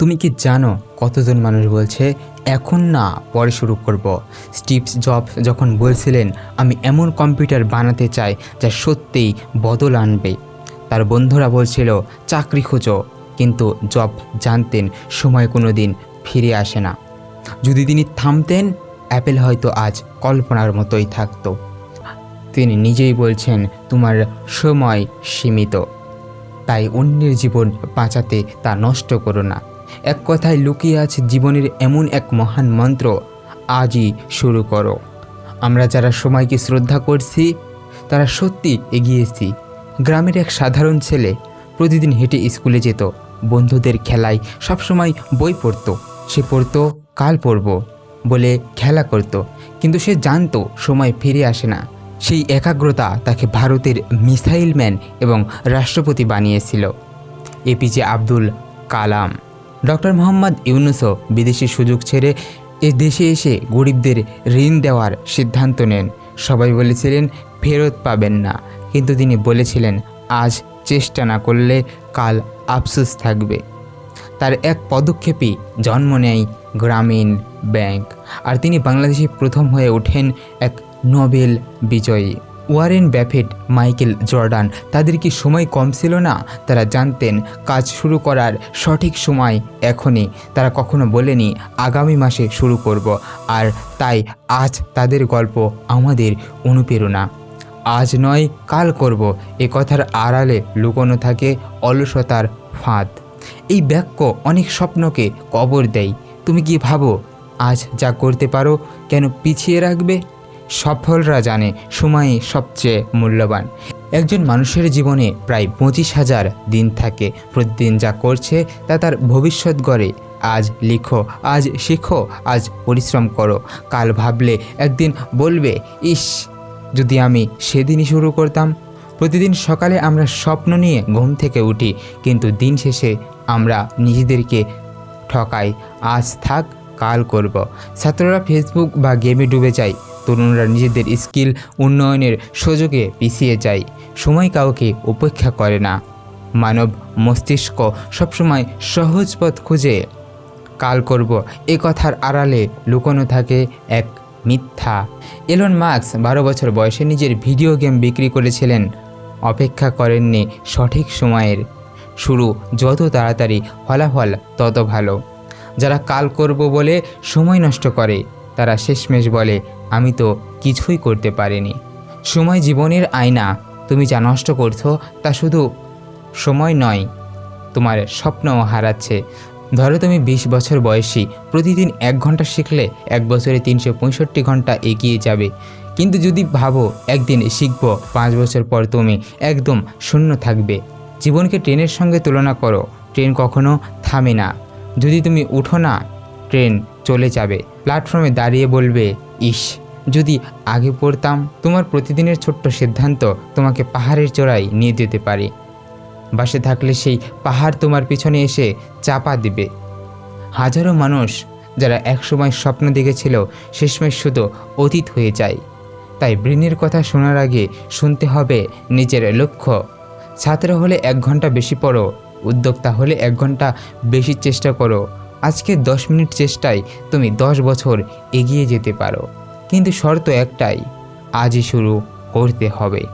তুমি কি জানো কতজন মানুষ বলছে, এখন না, পরে শুরু করব স্টিভস জব যখন বলছিলেন, আমি এমন কম্পিউটার বানাতে চাই যা সত্যিই বদল আনবে তার বন্ধুরা বলছিল, চাকরি খোঁজো কিন্তু জব জানতেন, সময় কোনো দিন ফিরে আসে না। যদি তিনি থামতেন, অ্যাপেল হয়তো আজ কল্পনার মতোই থাকত। তিনি নিজেই বলছেন, তোমার সময় সীমিত। তাই অন্যের জীবন বাঁচাতে তা নষ্ট করো না। এক কথায় লুকিয়ে আছে জীবনের এমন এক মহান মন্ত্র, আজই শুরু করো। আমরা যারা সময়কে শ্রদ্ধা করছি, তারা সত্যি এগিয়েছি গ্রামের এক সাধারণ ছেলে প্রতিদিন হেঁটে স্কুলে যেত। বন্ধুদের খেলায় সবসময় বই পড়তো। সে পড়তো, কাল পড়ব বলে খেলা করত। কিন্তু সে জানতো সময় ফিরে আসে না। সেই একাগ্রতা তাকে ভারতের মিসাইল ম্যান এবং রাষ্ট্রপতি বানিয়েছিল। এপিজে আব্দুল কালাম। ডক্টর মোহাম্মদ ইউনুসও বিদেশি সুযোগ ছেড়ে এ দেশে এসে গরিবদের ঋণ দেওয়ার সিদ্ধান্ত নেন। সবাই বলেছিলেন, ফেরত পাবেন না। কিন্তু তিনি বলেছিলেন, আজ চেষ্টা না করলে কাল আফসোস থাকবে। তার এক পদক্ষেপই জন্ম নেয় গ্রামীণ ব্যাংক। আর তিনি বাংলাদেশে প্রথম হয়ে ওঠেন এক নোবেল বিজয়ী। ওয়ারেন ব্যাফেট মাইকেল জর্ডান, তাদের কি সময় কম ছিল না? তারা জানতেন, কাজ শুরু করার সঠিক সময় এখনই। তারা কখনো বলেনি, আগামী মাসে শুরু করব, আর তাই আজ তাদের গল্প আমাদের অনুপ্রেরণা। আজ নয়, কাল করব, এ কথার আড়ালে লুকোনো থাকে অলসতার ফাঁদ। এই বাক্য অনেক স্বপ্নকে কবর দেয়। তুমি কি ভাবো, আজ যা করতে পারো, কেন পিছিয়ে রাখবে? সফলরা জানে সময়ই সবচেয়ে মূল্যবান। একজন মানুষের জীবনে প্রায় পঁচিশ হাজার দিন থাকে। প্রতিদিন যা করছে তা তার ভবিষ্যৎ গড়ে। আজ লিখো, আজ শেখো, আজ পরিশ্রম করো। কাল ভাবলে একদিন বলবে, ইস, যদি আমি সেদিনই শুরু করতাম। প্রতিদিন সকালে আমরা স্বপ্ন নিয়ে ঘুম থেকে উঠি, কিন্তু দিন শেষে আমরা নিজেদেরকে ঠকাই। আজ থাক, কাল করব। ছাত্ররা ফেসবুক বা গেমে ডুবে যায়। তরুণরা নিজেদের স্কিল উন্নয়নের সুযোগে পিছিয়ে যায়। সময় কাউকে উপেক্ষা করে না। মানব মস্তিষ্ক সবসময় সহজ পথ খুঁজে। কাল করব এ কথার আড়ালে লুকোনো থাকে এক মিথ্যা। এলন মার্কস বারো বছর বয়সে নিজের ভিডিও গেম বিক্রি করেছিলেন। অপেক্ষা করেননি সঠিক সময়ের। শুরু যত তাড়াতাড়ি ফলাফল তত ভালো। যারা কাল করব বলে সময় নষ্ট করে। তারা শেষমেশ বলে, আমি তো কিছুই করতে পারিনি। সময় জীবনের আয়না। তুমি যা নষ্ট করছ তা শুধু সময় নয়, তোমার স্বপ্নও হারাচ্ছে। ধরো তুমি বিশ বছর বয়সী, প্রতিদিন এক ঘণ্টা শিখলে এক বছরে তিনশো পঁয়ষট্টি ঘণ্টা এগিয়ে যাবে। কিন্তু যদি ভাবো একদিন শিখব, পাঁচ বছর পর তুমি একদম শূন্য থাকবে। জীবনকে ট্রেনের সঙ্গে তুলনা করো। ট্রেন কখনো থামে না। যদি তুমি উঠো না, ট্রেন চলে যাবে। প্ল্যাটফর্মে দাঁড়িয়ে বলবে, ইস, যদি আগে পড়তাম, তোমার প্রতিদিনের ছোট্ট সিদ্ধান্ত তোমাকে পাহাড়ের চড়াই নিয়ে যেতে পারে। বাসে থাকলে সেই পাহাড় তোমার পিছনে এসে চাপা দিবে। হাজারো মানুষ যারা একসময় স্বপ্ন দেখেছিল, শেষমেশ শুধু অতীত হয়ে যায়। তাই ব্রেনের কথা শোনার আগে শুনতে হবে নিজের লক্ষ্য। ছাত্র হলে এক ঘণ্টা বেশি পড়ো, উদ্যোক্তা হলে এক ঘণ্টা বেশি চেষ্টা করো আজকে দশ মিনিট চেষ্টায় তুমি দশ বছর এগিয়ে যেতে পারো। কিন্তু শর্ত একটাই, আজই শুরু করতে হবে।